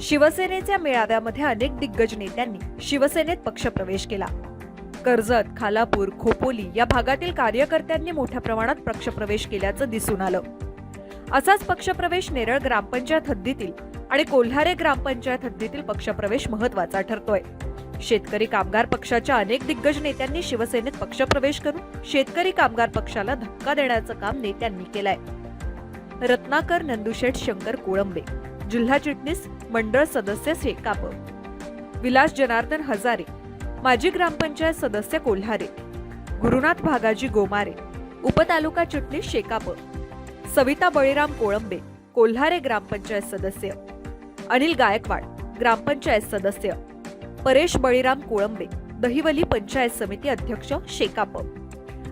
शिवसेनेच्या मेळाव्यामध्ये अनेक दिग्गज नेत्यांनी शिवसेनेत पक्षप्रवेश केला. कर्जत खालापूर खोपोली या भागातील कार्यकर्त्यांनी मोठ्या प्रमाणात पक्षप्रवेश केल्याचं दिसून आलं. असाच पक्षप्रवेश नेरळ ग्रामपंचायत हद्दीतील आणि कोल्हारे ग्रामपंचायत हद्दीतील पक्षप्रवेश महत्त्वाचा ठरतोय. शेतकरी कामगार पक्षाच्या अनेक दिग्गज नेत्यांनी शिवसेनेत पक्षप्रवेश करून शेतकरी कामगार पक्षाला धक्का देण्याचं काम नेत्यांनी केलंय. रत्नाकर नंदुशेठ शंकर कोळंबे जिल्हा चिटणीस मंडळ सदस्य शेकाप विलास जनार्दन हजारे माजी ग्रामपंचायत सदस्य कोल्हारे गुरुनाथ भागाजी गोमारे उपतालुका चिटणीस शेकाप. सविता बळीराम कोळंबे कोल्हारे ग्रामपंचायत सदस्य. अनिल गायकवाड ग्रामपंचायत सदस्य. परेश बळीराम कोळंबे दहिवली पंचायत समिती अध्यक्ष शेकाप.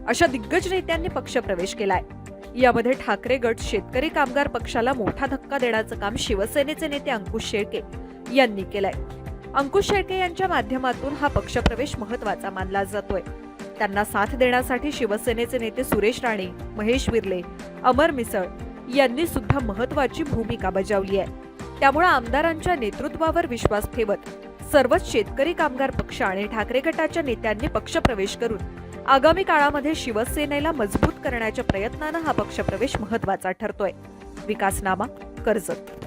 अशा दिग्गज नेत्यांनी पक्षप्रवेश केलाय. यामध्ये ठाकरे गट शेतकरी कामगार पक्षाला मोठा धक्का देण्याचं काम शिवसेनेचे नेते अंकुश शेळके यांनी केलंय. अंकुश शेळके यांच्या माध्यमातून हा पक्षप्रवेश महत्त्वाचा मानला जातोय. त्यांना साथ देण्यासाठी शिवसेनेचे नेते सुरेश राणे महेश विर्ले अमर मिसळ यांनी सुद्धा महत्वाची भूमिका बजावली आहे. त्यामुळे आमदारांच्या नेतृत्वावर विश्वास ठेवत सर्वच शेतकरी कामगार पक्ष आणि ठाकरे गटाच्या नेत्यांनी पक्षप्रवेश करून आगामी काळामध्ये शिवसेनेला मजबूत करण्याच्या प्रयत्नानं हा पक्षप्रवेश महत्त्वाचा ठरतोय. विकासनामा कर्जत